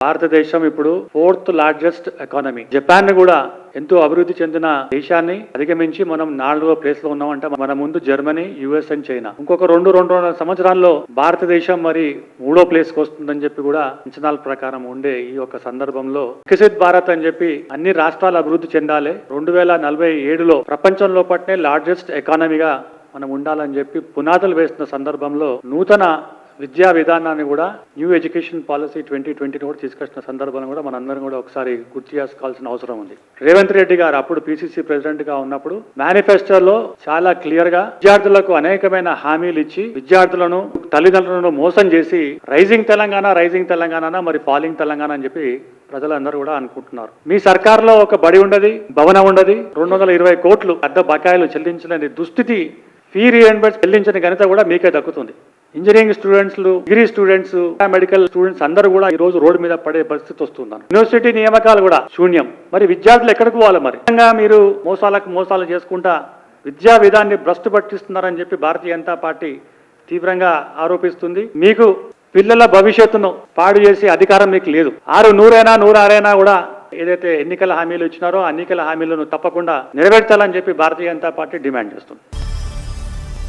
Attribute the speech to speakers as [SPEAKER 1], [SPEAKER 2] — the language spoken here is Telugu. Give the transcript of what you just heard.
[SPEAKER 1] భారతదేశం ఇప్పుడు ఫోర్త్ లార్జెస్ట్ ఎకానమీ. జపాన్ కూడా ఎంతో అభివృద్ధి చెందిన దేశాన్ని అధిగమించి మనం నాలుగో ప్లేస్లో ఉన్నామంటే. మన ముందు జర్మనీ యుఎస్ అండ్ చైనా. ఇంకొక రెండు రెండున్నర సంవత్సరాల్లో భారతదేశం మరి మూడో ప్లేస్కి వస్తుందని చెప్పి కూడా అంచనాల ప్రకారం ఉండే ఈ యొక్క సందర్భంలో వికసిత్ భారత్ అని చెప్పి అన్ని రాష్ట్రాలు అభివృద్ధి చెందాలి. రెండు వేల నలభై ఏడులో ప్రపంచంలో పట్నే లార్జెస్ట్ ఎకానమీగా మనం ఉండాలని చెప్పి పునాదులు వేస్తున్న సందర్భంలో నూతన విద్యా విధానాన్ని కూడా న్యూ ఎడ్యుకేషన్ పాలసీ ట్వంటీ ట్వంటీని కూడా తీసుకొచ్చిన సందర్భాన్ని కూడా మనందరం కూడా ఒకసారి గుర్తు చేసుకోవాల్సిన అవసరం ఉంది. రేవంత్ రెడ్డి గారు అప్పుడు పిసిసి ప్రెసిడెంట్గా ఉన్నప్పుడు మేనిఫెస్టోలో చాలా క్లియర్గా విద్యార్థులకు అనేకమైన హామీలు ఇచ్చి విద్యార్థులను తల్లిదండ్రులను మోసం చేసి రైజింగ్ తెలంగాణ రైజింగ్ తెలంగాణ మరి ఫాలింగ్ తెలంగాణ అని చెప్పి ప్రజలందరూ కూడా అనుకుంటున్నారు. మీ సర్కార్లో ఒక బడి ఉండదు భవనం ఉండదు రెండు వందల ఇరవై కోట్లు అద్దె బకాయిలు చెల్లించలేని దుస్థితి ఫీ రీఎంబర్స్ చెల్లించిన ఘనత కూడా మీకే దక్కుతుంది. Engineering students degree students medical students అందరూ కూడా ఈ రోజు రోడ్డు మీద పడే పరిస్థితి వస్తున్నారు యూనివర్సిటీ నియామకాలు కూడా శూన్యం. మరి విద్యార్థులు ఎక్కడికి పోవాలి మరి? మీరు మోసాలకు మోసాలు చేసుకుంటా విద్యా విధాన్ని భ్రష్టు పట్టిస్తున్నారని చెప్పి భారతీయ జనతా పార్టీ తీవ్రంగా ఆరోపిస్తుంది. మీకు పిల్లల భవిష్యత్తును పాడు చేసే అధికారం మీకు లేదు. ఆరు నూరైనా నూరారైనా కూడా ఏదైతే ఎన్నికల హామీలు ఇచ్చినారో ఆ ఎన్నికల హామీలను తప్పకుండా నెరవేర్చాలని చెప్పి భారతీయ జనతా పార్టీ డిమాండ్ చేస్తుంది.